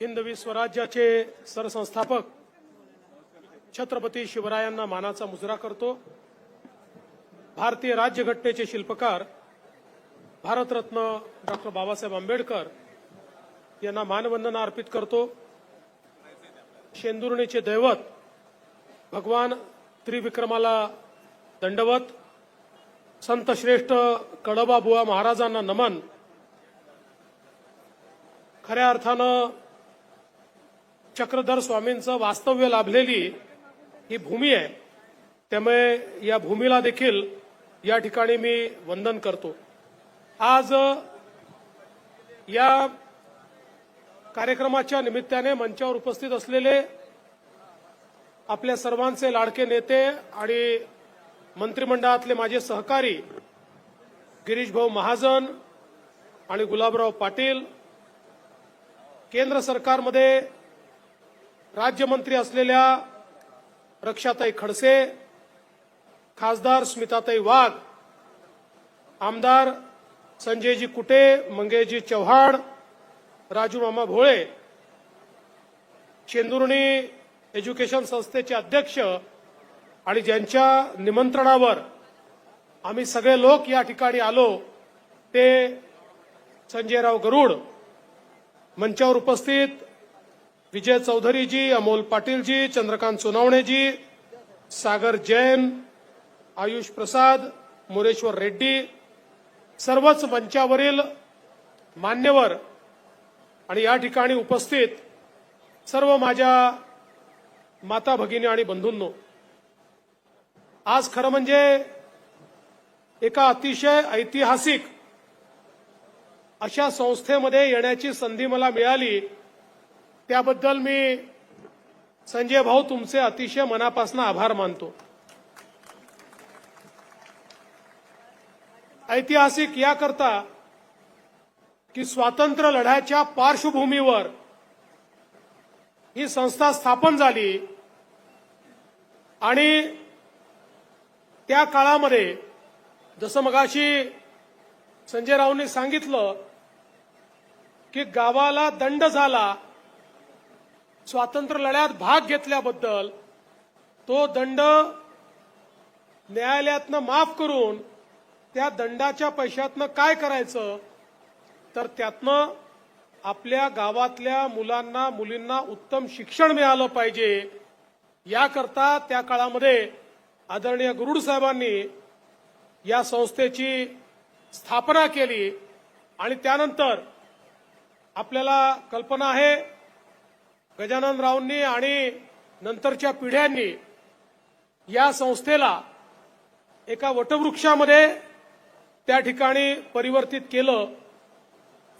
हिंदवी स्वराज्याचे सरसंस्थापक छत्रपती शिवरायांना मानाचा मुजरा करतो. भारतीय राज्यघटनेचे शिल्पकार भारतरत्न डॉक्टर बाबासाहेब आंबेडकर यांना मानवंदना अर्पित करतो. शेंदुर्णीचे दैवत भगवान त्रिविक्रमाला दंडवत. संत श्रेष्ठ कडबा बुवा महाराजांना नमन. खऱ्या अर्थानं चक्रधर स्वामींचं वास्तव्य लाभलेली ही भूमी आहे. त्यामुळे या भूमीला देखील या ठिकाणी मी वंदन करतो. आज या कार्यक्रमाच्या निमित्ताने मंचावर उपस्थित असलेले आपल्या सर्वांचे लाडके नेते आणि मंत्रिमंडळातले माझे सहकारी गिरीशभाऊ महाजन आणि गुलाबराव पाटील केंद्र सरकारमध्ये राज्यमंत्री असलेल्या रक्षाताई खडसे खासदार स्मिताताई वाघ आमदार संजयजी कुटे मंगेशजी चव्हाण राजूमामा भोळे चेंदुर्णी एज्युकेशन संस्थेचे अध्यक्ष आणि ज्यांच्या निमंत्रणावर आम्ही सगळे लोक या ठिकाणी आलो ते संजयराव गरुड मंचावर उपस्थित विजय चौधरीजी अमोल पाटीलजी चंद्रकांत सोनावणेजी सागर जैन आयुष प्रसाद मुरेश्वर रेड्डी सर्वच मंचावरील मान्यवर आणि या ठिकाणी उपस्थित सर्व माझ्या माता भगिनी आणि बंधूंनो आज खरं म्हणजे एका अतिशय ऐतिहासिक अशा संस्थेमध्ये येण्याची संधी मला मिळाली. त्याबद्दल मी संजय भाऊ तुमचे अतिशय मनापासून आभार मानतो. ऐतिहासिक याकरता की स्वातंत्र्य लढ्याच्या पार्श्वभूमीवर ही संस्था स्थापन झाली आणि त्या काळामध्ये जसं मगाशी संजय राऊंनी सांगितलं की गावाला दंड झाला स्वातंत्र्य लढ्यात भाग घेतल्याबद्दल तो दंड न्यायालयातनं माफ करून त्या दंडाच्या पैशातनं काय करायचं? तर त्यातनं आपल्या गावातल्या मुलांना मुलींना उत्तम शिक्षण मिळालं पाहिजे. याकरता त्या काळामध्ये आदरणीय गुरुड साहेबांनी या संस्थेची स्थापना केली आणि त्यानंतर आपल्याला कल्पना आहे गजानन रावंनी आणि नंतरच्या पिढ्यांनी या संस्थेला एका वटवृक्षामध्ये त्या ठिकाणी परिवर्तित केलं.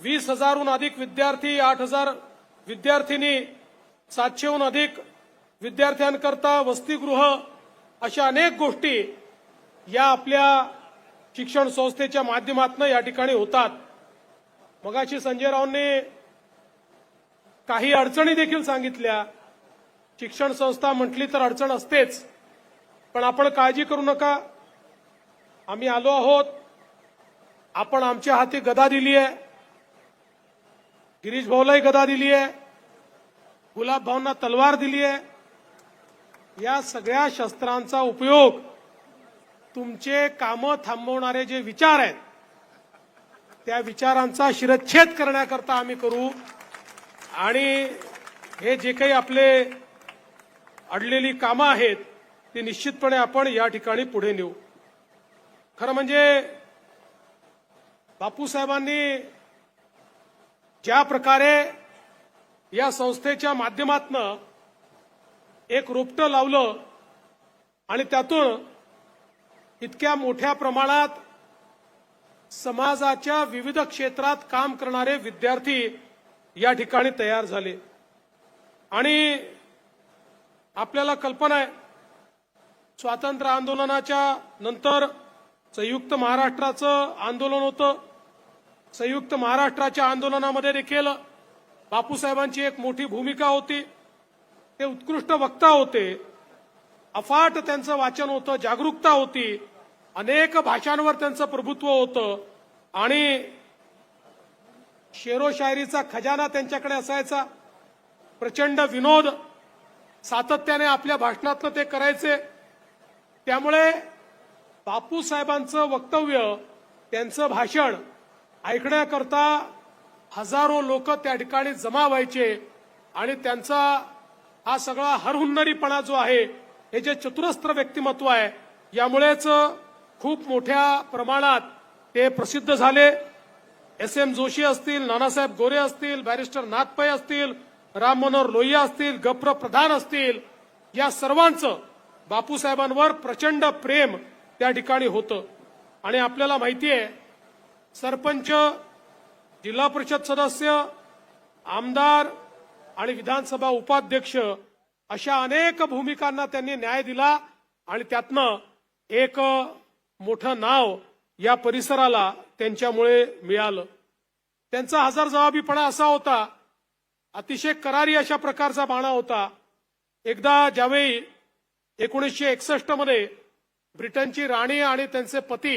वीस हजारहून अधिक विद्यार्थी आठ हजार विद्यार्थिनी सातशेहून अधिक विद्यार्थ्यांकरता वसतिगृह अशा अनेक गोष्टी या आपल्या शिक्षण संस्थेच्या माध्यमातून या ठिकाणी होतात. मगाशी संजय रावने काही अडचणी देखील सांगितल्या. शिक्षण संस्था म्हटली तर अडचण असतेच. पण आपण काळजी करू नका. आम्ही आलो आहोत. आपण आमच्या हाती गदा दिली आहे. गिरीश भाऊलाही गदा दिली आहे. गुलाब भाऊंना तलवार दिली आहे. या सगळ्या शस्त्रांचा उपयोग तुमचे कामं थांबवणारे जे विचार आहेत त्या विचारांचा शिरच्छेद करण्याकरता आम्ही करू. आणि हे जे काही आपले अडलेली कामं आहेत ती निश्चितपणे आपण या ठिकाणी पुढे नेऊ. खरं म्हणजे बापूसाहेबांनी ज्या प्रकारे या संस्थेच्या माध्यमातनं एक रोपटं लावलं आणि त्यातून इतक्या मोठ्या प्रमाणात समाजाच्या विविध क्षेत्रात काम करणारे विद्यार्थी या ठिकाणी तयार झाले. आणि आपल्याला कल्पना आहे स्वातंत्र्य आंदोलनाच्या नंतर संयुक्त महाराष्ट्राचं आंदोलन होतं. संयुक्त महाराष्ट्राच्या आंदोलनामध्ये देखील बापूसाहेबांची एक मोठी भूमिका होती. ते उत्कृष्ट वक्ता होते. अफाट त्यांचं वाचन होतं जागरूकता होती. अनेक भाषांवर त्यांचं प्रभुत्व होतं. आणि शेरोशायरीचा खजाना त्यांच्याकडे असायचा. प्रचंड विनोद सातत्याने आपल्या भाषणातलं ते करायचे. त्यामुळे बापूसाहेबांचं वक्तव्य त्यांचं भाषण ऐकण्याकरता हजारो लोक त्या ठिकाणी जमा व्हायचे आणि त्यांचा हा सगळा हरहुन्नरीपणा जो आहे हे जे चतुरस्त्र व्यक्तिमत्व आहे यामुळेच खूप मोठ्या प्रमाणात ते प्रसिद्ध झाले. एस एम जोशी असतील नानासाहेब गोरे असतील बॅरिस्टर नाथपै असतील राम मनोहर लोहिया असतील गप्र प्रधान असतील या सर्वांचं बापूसाहेबांवर प्रचंड प्रेम त्या ठिकाणी होतं. आणि आपल्याला माहिती आहे सरपंच जिल्हा परिषद सदस्य आमदार आणि विधानसभा उपाध्यक्ष अशा अनेक भूमिकांना त्यांनी न्याय दिला आणि त्यातनं एक मोठं नाव या परिसराला त्यांच्यामुळे मिळालं. त्यांचा हजार जबाबीपणा असा होता अतिशय करारी अशा प्रकारचा बाणा होता. एकदा ज्यावेळी एकोणीसशे एकसष्टमध्ये ब्रिटनची राणी आणि त्यांचे पती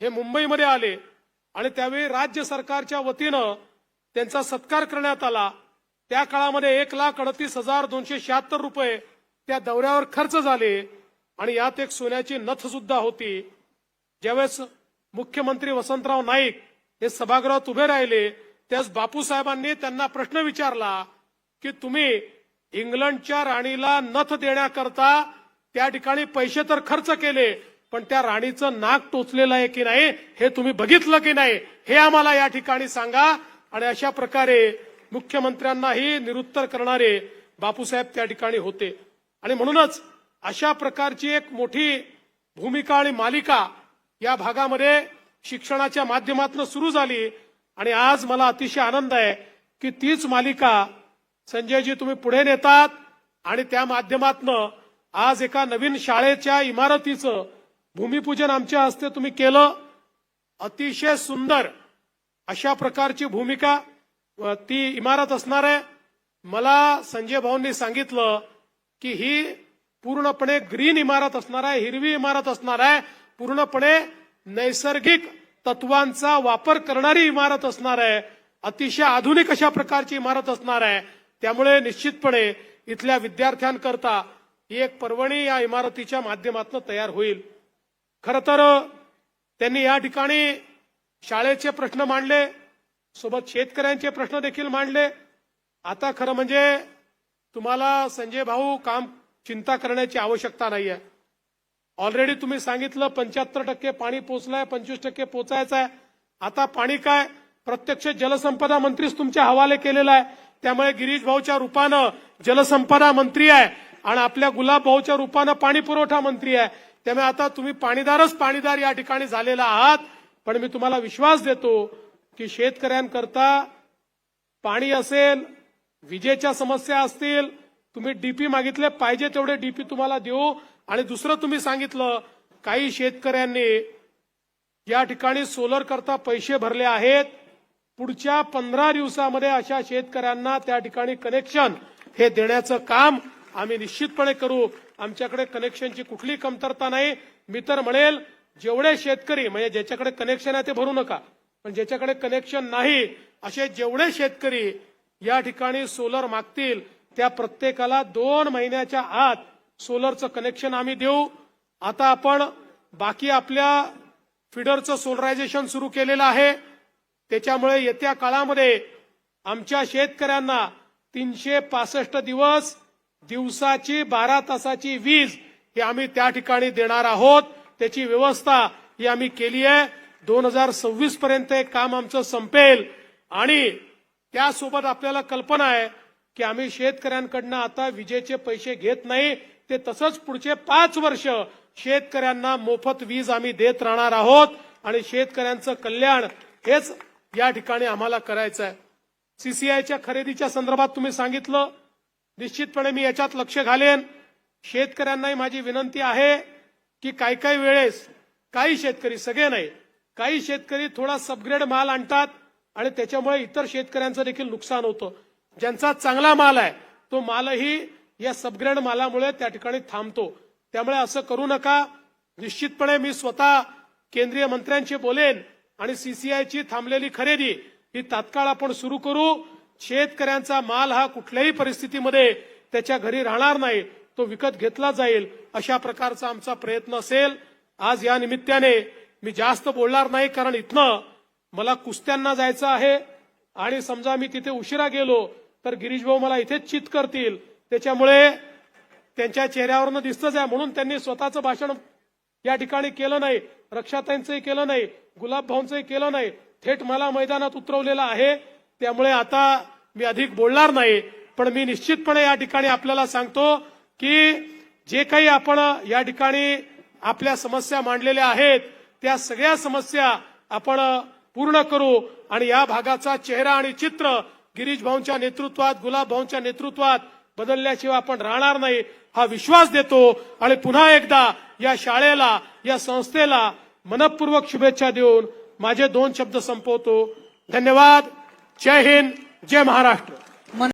हे मुंबईमध्ये आले आणि त्यावेळी राज्य सरकारच्या वतीनं त्यांचा सत्कार करण्यात आला त्या काळामध्ये एक लाख अडतीस हजार दोनशे शहात्तर रुपये त्या दौऱ्यावर खर्च झाले आणि यात एक सोन्याची नथ सुद्धा होती. ज्यावेळेस मुख्यमंत्री वसंतराव नाईक हे सभागृहात उभे राहिले. त्यास बापूसाहेबांनी त्यांना प्रश्न विचारला की तुम्ही इंग्लंडच्या राणीला नथ देण्याकरता त्या ठिकाणी पैसे तर खर्च केले पण त्या राणीचं नाक टोचलेलं आहे की नाही हे तुम्ही बघितलं की नाही हे आम्हाला या ठिकाणी सांगा. आणि अशा प्रकारे मुख्यमंत्र्यांनाही निरुत्तर करणारे बापूसाहेब त्या ठिकाणी होते. आणि म्हणूनच अशा प्रकारची एक मोठी भूमिका आणि मालिका या भागामध्ये शिक्षणाच्या माध्यमातून सुरू झाली आणि आज मला अतिशय आनंद आहे की तीच मालिका संजयजी तुम्ही पुढे नेतात आणि त्या माध्यमातनं आज एका नवीन शाळेच्या इमारतीचं भूमिपूजन आमच्या हस्ते तुम्ही केलं. अतिशय सुंदर अशा प्रकारची भूमिका ती इमारत असणार आहे. मला संजय भाऊंनी सांगितलं की ही पूर्णपणे ग्रीन इमारत असणार आहे हिरवी इमारत असणार आहे. पूर्णपणे नैसर्गिक तत्वांचा वापर करणारी इमारत असणार आहे. अतिशय आधुनिक अशा प्रकारची इमारत असणार आहे. त्यामुळे निश्चितपणे इथल्या विद्यार्थ्यांकरता ही एक पर्वणी या इमारतीच्या माध्यमातून तयार होईल. खर तर त्यांनी या ठिकाणी शाळेचे प्रश्न मांडले सोबत शेतकऱ्यांचे प्रश्न देखील मांडले. आता खरं म्हणजे तुम्हाला संजय भाऊ काम चिंता करण्याची आवश्यकता नाही आहे ऑलरेडी तुम्ही सांगितलं पंच्याहत्तर टक्के पाणी पोचलंय पंचवीस टक्के पोचायचं आहे आता पाणी काय? प्रत्यक्ष जलसंपदा मंत्रीच तुमच्या हवाले केलेला आहे. त्यामुळे गिरीश भाऊच्या रूपानं जलसंपदा मंत्री आहे आणि आपल्या गुलाब भाऊच्या रूपानं पाणी पुरवठा मंत्री आहे. त्यामुळे आता तुम्ही पाणीदारच पाणीदार या ठिकाणी झालेला आहात. पण मी तुम्हाला विश्वास देतो की शेतकऱ्यांकरता पाणी असेल विजेच्या समस्या असतील तुम्ही डीपी मागितले पाहिजे तेवढे डीपी तुम्हाला देऊ. आणि दुसरं तुम्ही सांगितलं काही शेतकऱ्यांनी या ठिकाणी सोलर करता पैसे भरले आहेत. पुढच्या पंधरा दिवसामध्ये अशा शेतकऱ्यांना त्या ठिकाणी कनेक्शन हे देण्याचं काम आम्ही निश्चितपणे करू. आमच्याकडे कनेक्शनची कुठली कमतरता नाही. मी तर म्हणेल जेवढे शेतकरी म्हणजे ज्याच्याकडे कनेक्शन आहे ते भरू नका. पण ज्याच्याकडे कनेक्शन नाही असे जेवढे शेतकरी या ठिकाणी सोलर मागतील त्या प्रत्येकाला दोन महिन्याच्या आत सोलरचं कनेक्शन आम्ही देऊ. आता आपण बाकी आपल्या फिडरचं सोलरायझेशन सुरू केलेलं आहे. त्याच्यामुळे येत्या काळामध्ये आमच्या शेतकऱ्यांना तीनशे पासष्ट दिवस दिवसाची बारा तासाची वीज ही आम्ही त्या ठिकाणी देणार आहोत. त्याची व्यवस्था ही आम्ही केली आहे. दोन हजार सव्वीस पर्यंत हे काम आमचं संपेल. आणि त्यासोबत आपल्याला कल्पना आहे की आम्ही शेतकऱ्यांकडनं आता विजेचे पैसे घेत नाही ते तसंच पुढचे पाच वर्ष शेतकऱ्यांना मोफत वीज आम्ही देत राहणार आहोत आणि शेतकऱ्यांचं कल्याण हेच या ठिकाणी आम्हाला करायचं आहे सीसीआयच्या खरेदीच्या संदर्भात तुम्ही सांगितलं. निश्चितपणे मी याच्यात लक्ष घालेन. शेतकऱ्यांनाही माझी विनंती आहे की काही काही वेळेस काही शेतकरी सगळे नाही काही शेतकरी थोडा सबग्रेड माल आणतात आणि त्याच्यामुळे इतर शेतकऱ्यांचं देखील नुकसान होतं. ज्यांचा चांगला माल आहे तो मालही या सबग्रेड मालामुळे त्या ठिकाणी थांबतो. त्यामुळे असं करू नका. निश्चितपणे मी स्वतः केंद्रीय मंत्र्यांशी बोलेन आणि सीसीआयची थांबलेली खरेदी ही तात्काळ आपण सुरू करू. शेतकऱ्यांचा माल हा कुठल्याही परिस्थितीमध्ये त्याच्या घरी राहणार नाही. तो विकत घेतला जाईल अशा प्रकारचा आमचा प्रयत्न असेल. आज या निमित्ताने मी जास्त बोलणार नाही कारण इथनं मला कुस्त्यांना जायचं आहे आणि समजा मी तिथे उशिरा गेलो तर गिरीश भाऊ मला इथेच चित करतील. त्याच्यामुळे त्यांच्या चेहऱ्यावरनं दिसतच आहे. म्हणून त्यांनी स्वतःचं भाषण या ठिकाणी केलं नाही. रक्षाताईंचंही केलं नाही. गुलाब भाऊंचंही केलं नाही. थेट मला मैदानात उतरवलेलं आहे. त्यामुळे आता मी अधिक बोलणार नाही. पण मी निश्चितपणे या ठिकाणी आपल्याला सांगतो की जे काही आपण या ठिकाणी आपल्या समस्या मांडलेल्या आहेत त्या सगळ्या समस्या आपण पूर्ण करू आणि या भागाचा चेहरा आणि चित्र गिरीश भाऊंच्या नेतृत्वात गुलाब भाऊंच्या नेतृत्वात बदलल्याशिवाय आपण राहणार नाही हा विश्वास देतो. आणि पुन्हा एकदा या शाळेला या संस्थेला मनपूर्वक शुभेच्छा देऊन माझे दोन शब्द संपवतो. धन्यवाद. जय हिंद. जय महाराष्ट्र.